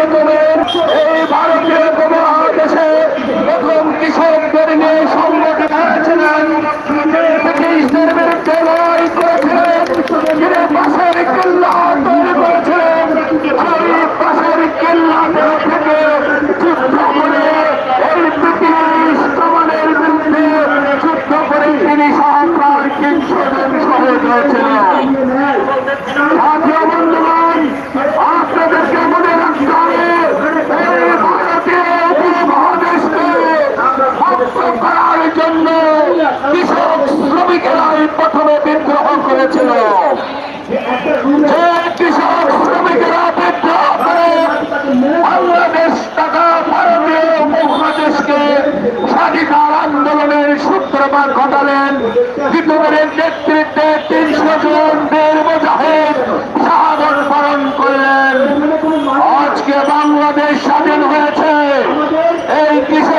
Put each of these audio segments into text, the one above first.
থেকে তুমি এই ভারতীয় উপমহাদেশে প্রথম কৃষকদের নিয়ে সংগঠিত হয়েছিলেন ব্রিটিশদের বিরুদ্ধে লড়াই করেছিলেন তিনি পাশের কিল্লা তৈরি করেছিলেন আর এই পাশের কিল্লা থেকে যুদ্ধ করে এই ব্রিটিশ কমানের বিরুদ্ধে যুদ্ধ করে তিনি সহকার কিংসদের সহজ হয়েছিলেন বাংলাদেশ স্বাধীন হয়েছে। এই কিসে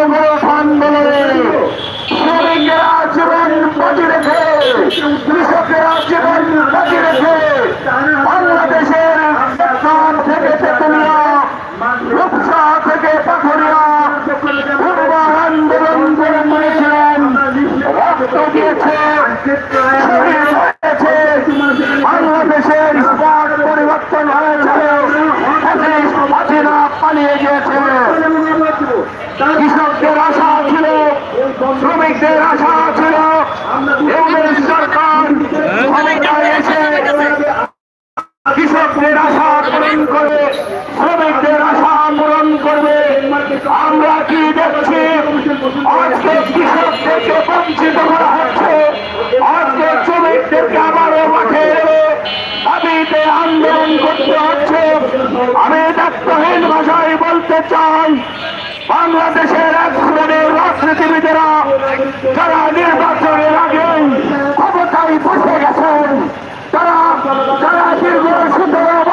আজকে করা হচ্ছে আজকে শ্রমিকদেরকে করতে হচ্ছে। আমি ডাক্তারহীন ভাষায় বলতে চাই বাংলাদেশের এক শ্রেণির রাজনীতিবিদেরা যারা নির্বাচনের আগে ক্ষমতায় বসে গেছেন। তারা, যারা দীর্ঘ সুন্দর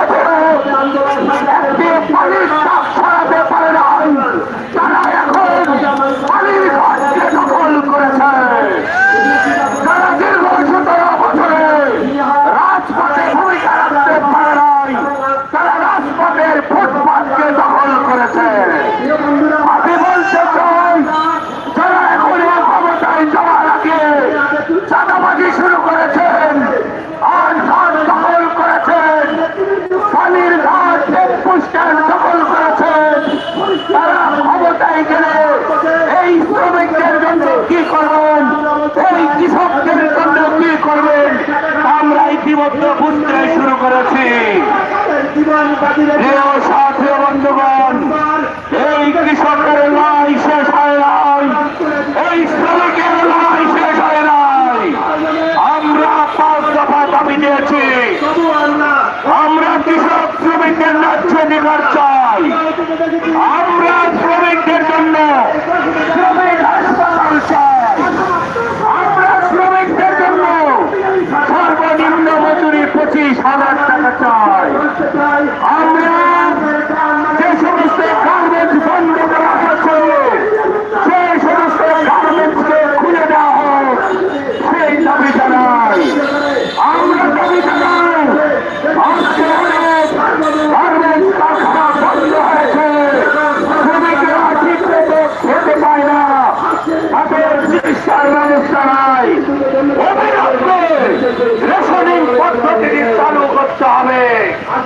বাতিলের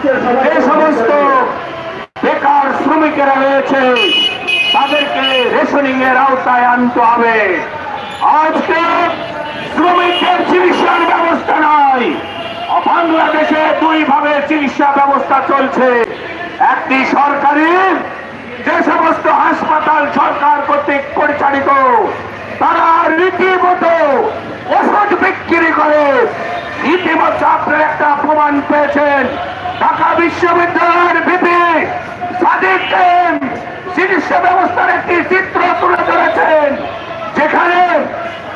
যে সমস্ত বেকার শ্রমিকেরা রয়েছে, তাদেরকে রেশনিং এর আওতায় আনতে হবে। আজকে শ্রমিকদের চিকিৎসার ব্যবস্থা নাই। বাংলাদেশে দুই ভাবে চিকিৎসা ব্যবস্থা চলছে। একটি সরকারি, যে সমস্ত হাসপাতাল সরকার কর্তৃক পরিচালিত, তারা রীতিমতো ওষুধ বিক্রি করে। ইতিমধ্যে আপনারা একটা প্রমাণ পেয়েছেন। ঢাকা বিশ্ববিদ্যালয়ের ভিপি সাদিক চিকিৎসা ব্যবস্থার একটি চিত্র তুলে ধরেছেন, যেখানে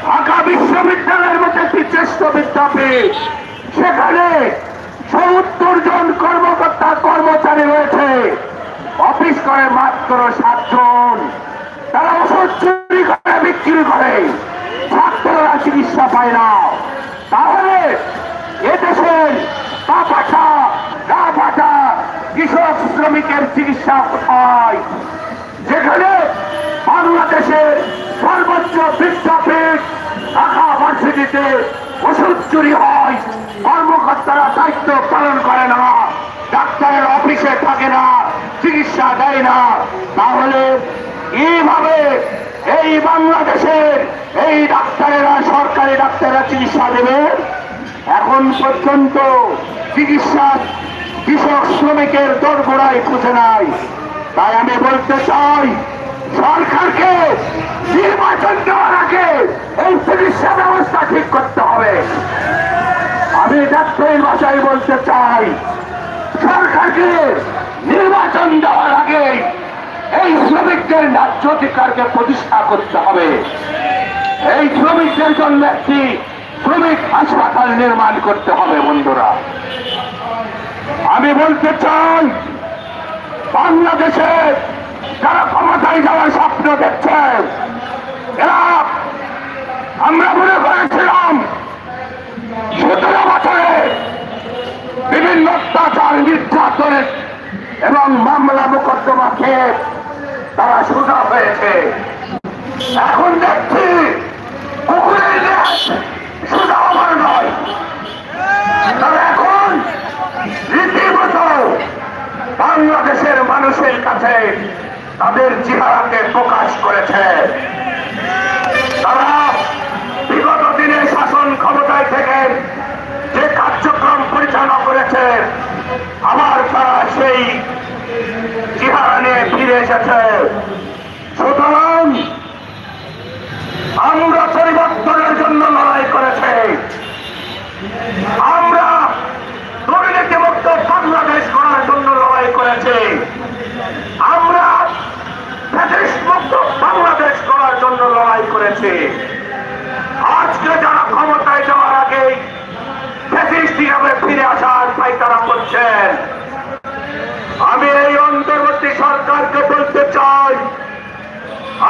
ঢাকা বিশ্ববিদ্যালয়ের মধ্যে একটি শ্রেষ্ঠ বিদ্যাপীঠ, সেখানে সত্তর জন কর্মকর্তা কর্মচারী রয়েছে। অফিস করে মাত্র সাতজন। তারা ওষুধ চুরি করে, বিক্রি করে। ছাত্ররা চিকিৎসা পায় না। তাহলে এদেশের পা পাঠা পাঠা কৃষক শ্রমিকের চিকিৎসা হয়, যেখানে বাংলাদেশের সর্বোচ্চ বিদ্যাপীঠ ঢাকা ভার্সিটিতে ওষুধ চুরি হয়, কর্মকর্তারা দায়িত্ব পালন করে না, ডাক্তারের অফিসে থাকে না, চিকিৎসা দেয় না। তাহলে এইভাবে এই বাংলাদেশের এই ডাক্তারেরা, সরকারি ডাক্তাররা চিকিৎসা দেবে? এখন পর্যন্ত চিকিৎসা কৃষক শ্রমিকের দরগোড়ায় খুঁজে নাই। তাই আমি বলতে চাই, সরকারকে নির্বাচন দেওয়ার আগে এই চিকিৎসা ব্যবস্থা ঠিক করতে হবে। আমি ডাক্তারের ভাষায় বলতে চাই, সরকারকে নির্বাচন দেওয়ার আগে এই শ্রমিকদের ন্যায্য অধিকারকে প্রতিষ্ঠা করতে হবে। এই শ্রমিকদের জন্য একটি শ্রমিক হাসপাতাল নির্মাণ করতে হবে, বন্ধুরা। আমি বলতে চাই, বাংলাদেশে যারা ক্ষমতায় যাওয়ার স্বপ্ন দেখছেন এরা, আমরা মনে করেছিলাম, সতেরো বছরে বিভিন্ন অত্যাচার নির্যাতনের এবং মামলা মোকদ্দমা খেয়ে তারা সোজা হয়েছে। এখন দেখছি কুকুরের বাংলাদেশের মানুষের কাছে তাদের চেহারাকে প্রকাশ করেছে। তারা বিগত দিনে শাসন ক্ষমতায় থেকে যে কার্যক্রম পরিচালনা করেছে আবার তারা সেই চেহারা নিয়ে ফিরে এসেছে। সুতরাং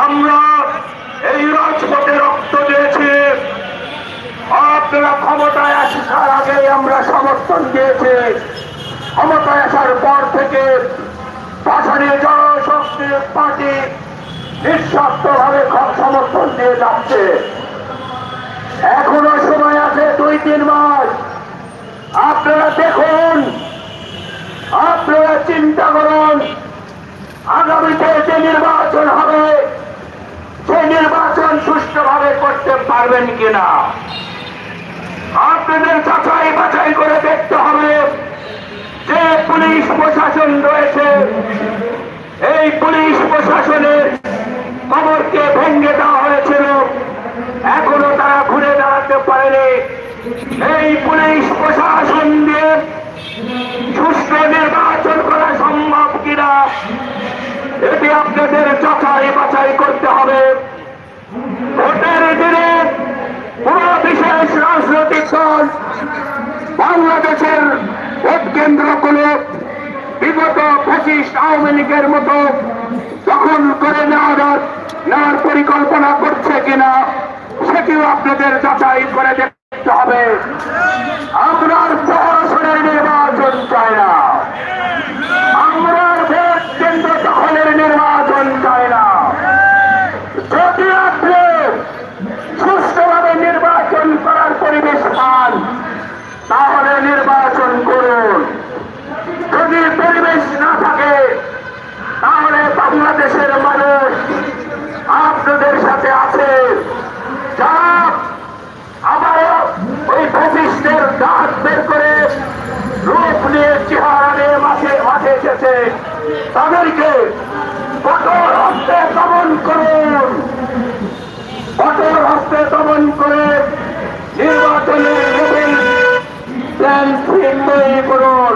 আমরা এই রাজপথে রক্ত দিয়েছি। আপনারা ক্ষমতায় আসার আগে আমরা সমর্থন দিয়েছি। ক্ষমতায় আসার পর থেকে ভাষণে জনশক্তি পার্টি নিঃস্বার্থ ভাবে সমর্থন দিয়ে যাচ্ছে। এখনও সময় আছে দুই, তিন মাস। আপনারা দেখুন, আপনারা চিন্তা করুন, আগামীতে যে নির্বাচন হবে সুষ্ঠুভাবে করতে পারবেন কিনা? আপনাদের যাচাই বাছাই করে দেখতে হবে যে পুলিশ প্রশাসন রয়েছে। এই পুলিশ প্রশাসনের খবরকে ভেঙে দেওয়া হয়েছিল। এখনও তারা ঘুরে দাঁড়াতে পারেনি। এই পুলিশ প্রশাসন দিয়ে সুষ্ঠু নির্বাচন করা সম্ভব কিনা, এটি আপনাদের যাচাই বাছাই করতে হবে ভোটের দিনে কোন বিশেষ রাজনৈতিক দল বাংলাদেশের ভোট কেন্দ্রগুলো বিগত ফ্যাসিস্ট আওয়ামী লীগের মতো দখল করে নেওয়ার নেওয়ার পরিকল্পনা করছে কিনা, সেটিও আপনাদের যাচাই করে দেখতে হবে। আপনার প্রহসনের নির্বাচন চায় না আমরা ভোট কেন্দ্র দখলের নির্বাচন চায় না যদি আপনি সুষ্ঠুভাবে নির্বাচন করার পরিবেশ পান তাহলে নির্বাচন করুন তাদেরকে কঠোর হস্তে দমন করুন। কঠোর হস্তে দমন করে নির্বাচনের লেভেল প্ল্যান তৈরি করুন।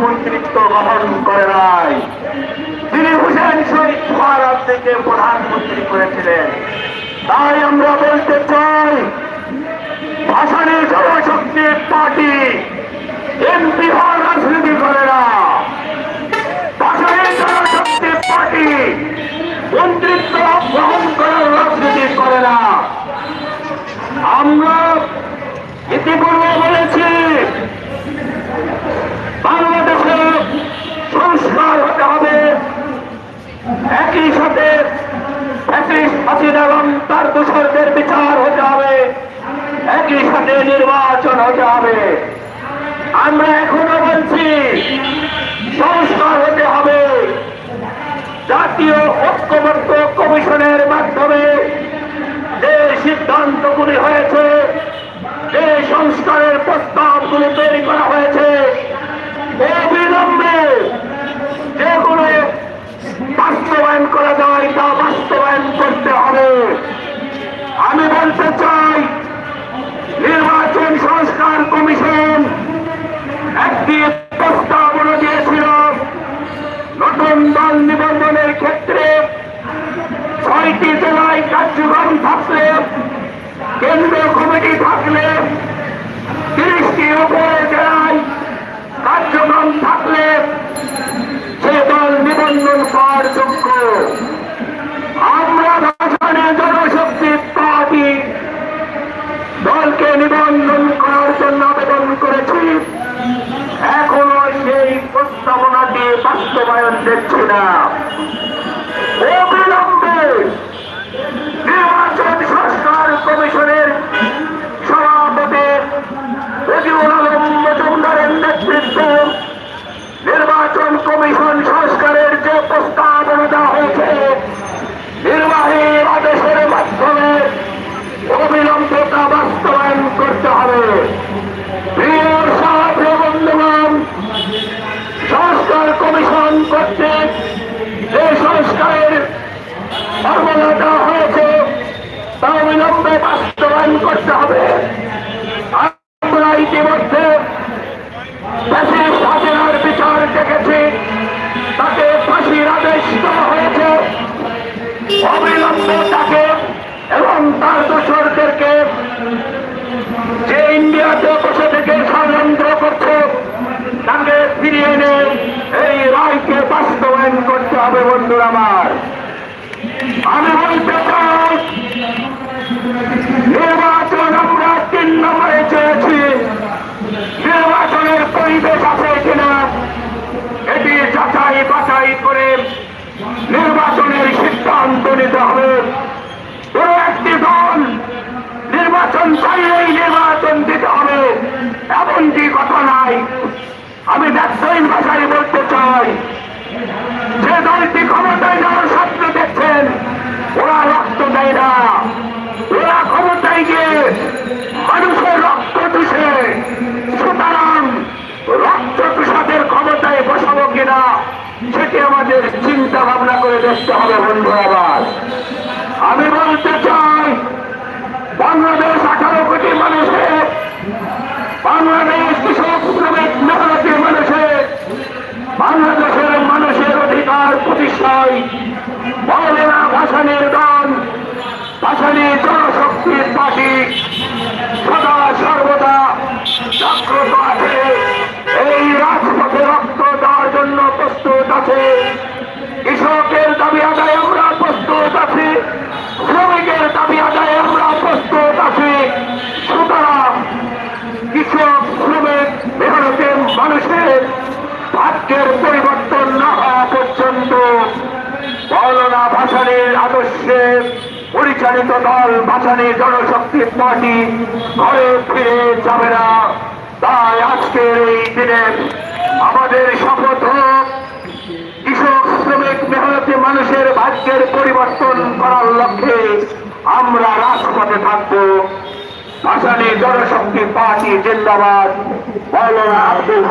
প্রধানমন্ত্রিত্ব গ্রহণ করে নাই। তিনি হুসেন শহীদ ভারত থেকে প্রধানমন্ত্রী করেছিলেন। তাই আমরা বলতে চাই ভাষণে জনশক্তি পার্টি এমপি হওয়ার রাজনীতি করে না। ভাষণে জনশক্তি পার্টি মন্ত্রিত্ব গ্রহণ করার রাজনীতি করে না। আমরা ইতিপূর্বে বলেছি বাংলাদেশে সংস্কার হতে হবে একই সাথে বিচার হতে হবে। একই সাথে নির্বাচন হতে হবে। আমরা এখনও বলছি, সংস্কার হতে হবে। জাতীয় ঐক্যবদ্ধ কমিশনের মাধ্যমে যে সিদ্ধান্তগুলি হয়েছে, যে সংস্কারের প্রস্তাব প্রস্তাবগুলি তৈরি করা হয়েছে, অবিলম্বে যেগুলো বাস্তবায়ন করা যায় তা বাস্তবায়ন করতে হবে। আমি বলতে চাই নির্বাচন বাস্তবায়ন দেখছি না অবিলম্বে নির্বাচন সংস্কার কমিশনের সভাপতি রবিউল আলম মজুমদারের নেতৃত্বে নির্বাচন কমিশন সংস্কারের যে প্রস্তাবনা দেওয়া হয়েছে নির্বাহী আদেশের মাধ্যমে অবিলম্বে তা বাস্তবায়ন করতে হবে প্রিয় সাহায্য বন্ধুগণ সংস্কার কমিশন কর্তৃক যে সংস্কারের ফর্মুলা দেওয়া হয়েছে তা অবিলম্বে বাস্তবায়ন করতে হবে। আমরা ইতিমধ্যে হাসিনার বিচার দেখেছি তাকে ফাঁসির আদেশ দেওয়া হয়েছে। অবিলম্বে তাকে এবং তার দোসরদেরকে যে ইন্ডিয়াতে বসে থেকে ষড়যন্ত্র নাই। আমি ব্যবসায়ী ভাষায় বলতে চাই। যে দলটি ক্ষমতায় যাওয়ার স্বপ্ন দেখছেন, ওরা রক্ত দেয় না। ওরা ক্ষমতায় গিয়ে মানুষের রক্ত চুষে, সুতরাং রক্ত চুষাদের ক্ষমতায় বসাবো কিনা, সেটি আমাদের চিন্তা ভাবনা করে দেখতে হবে বন্ধু আবার আমি বলতে চাই, বাংলাদেশ আঠারো কোটি মানুষের বাংলাদেশ কৃষক ভাসানির আদর্শে পরিচালিত দল ভাসানি জনশক্তি পার্টি ঘরে ফিরে যাবে না। তাই আজকের এই দিনে আমাদের শপথ হোক, কৃষক, শ্রমিক, মেহনতি মানুষের ভাগ্যের পরিবর্তন করার লক্ষ্যে আমরা রাজপথে থাকব। ভাসানি জনশক্তি পার্টি জিন্দাবাদ। মৌলানা আব্দুল